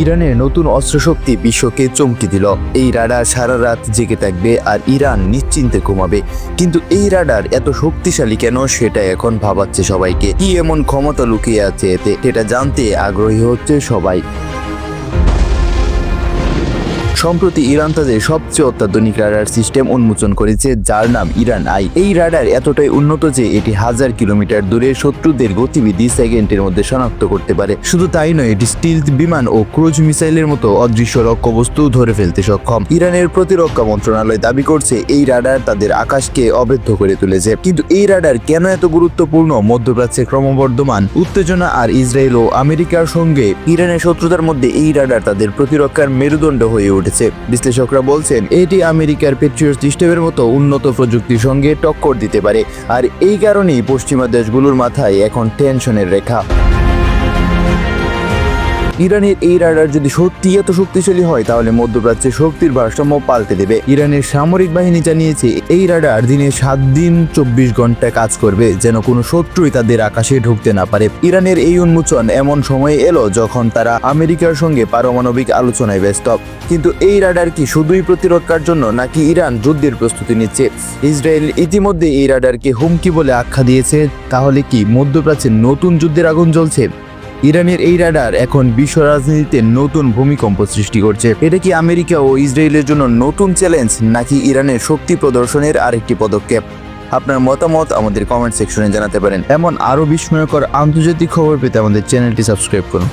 ইরানের নতুন অস্ত্রশক্তি বিশ্বকে চমকে দিল। এই রাডার সারা রাত জেগে থাকবে আর ইরান নিশ্চিন্তে ঘুমাবে। কিন্তু এই রাডার এত শক্তিশালী কেন সেটা এখন ভাবাচ্ছে সবাইকে। কি এমন ক্ষমতা লুকিয়ে আছে এতে? সেটা জানতে আগ্রহী হচ্ছে সবাই। সম্প্রতি ইরান তাদের সবচেয়ে অত্যাধুনিক রাডার সিস্টেম উন্মোচন করেছে, যার নাম ইরান আই। এই রাডার এতটাই উন্নত যে এটি হাজার কিলোমিটার দূরে শত্রুদের গতিবিধি সেকেন্ডের মধ্যে শনাক্ত করতে পারে। শুধু তাই নয়, এটি স্টিল বিমান ও ক্রুজ মিসাইলের মতো অদৃশ্য লক্ষ্যবস্তু ধরে ফেলতে সক্ষম। ইরানের প্রতিরক্ষা মন্ত্রণালয় দাবি করছে, এই রাডার তাদের আকাশকে অবৈধ করে তুলেছে। কিন্তু এই রাডার কেন এত গুরুত্বপূর্ণ? মধ্যপ্রাচ্যে ক্রমবর্ধমান উত্তেজনা আর ইসরায়েল ও আমেরিকার সঙ্গে ইরানের শত্রুতার মধ্যে এই রাডার তাদের প্রতিরক্ষার মেরুদণ্ড হয়ে উঠেছে। বিশ্লেষকরা বলছেন, এটি আমেরিকার পেট্রিয়ট সিস্টেমের মতো উন্নত প্রযুক্তির সঙ্গে টক্কর দিতে পারে। আর এই কারণেই পশ্চিমা দেশগুলোর মাথায় এখন টেনশনের রেখা। ইরানের এই রাডার যদি সত্যি এত শক্তিশালী হয়, তাহলে মধ্যপ্রাচ্যে শক্তির ভারসাম্য পাল্টে দেবে। ইরানের সামরিক বাহিনী জানিয়েছে, এই রাডার দিনে সাত দিন চব্বিশ ঘণ্টা কাজ করবে, যেন কোনো শত্রুই তাদের আকাশে ঢুকতে না পারে। ইরানের এই উন্মোচন এমন সময় এলো যখন তারা আমেরিকার সঙ্গে পারমাণবিক আলোচনায় ব্যস্ত। কিন্তু এই রাডার কি শুধুই প্রতিরক্ষার জন্য, নাকি ইরান যুদ্ধের প্রস্তুতি নিচ্ছে? ইসরায়েল ইতিমধ্যে এই রাডারকে হুমকি বলে আখ্যা দিয়েছে। তাহলে কি মধ্যপ্রাচ্যে নতুন যুদ্ধের আগুন জ্বলছে? ইরানের এই রাডার এখন বিশ্ব রাজনীতিতে নতুন ভূমিকম্প সৃষ্টি করছে। এটা কি আমেরিকা ও ইসরায়েলের জন্য নতুন চ্যালেঞ্জ, নাকি ইরানের শক্তি প্রদর্শনের আরেকটি পদক্ষেপ? আপনার মতামত আমাদের কমেন্ট সেকশনে জানাতে পারেন। এমন আরও বিস্ময়কর আন্তর্জাতিক খবর পেতে আমাদের চ্যানেলটি সাবস্ক্রাইব করুন।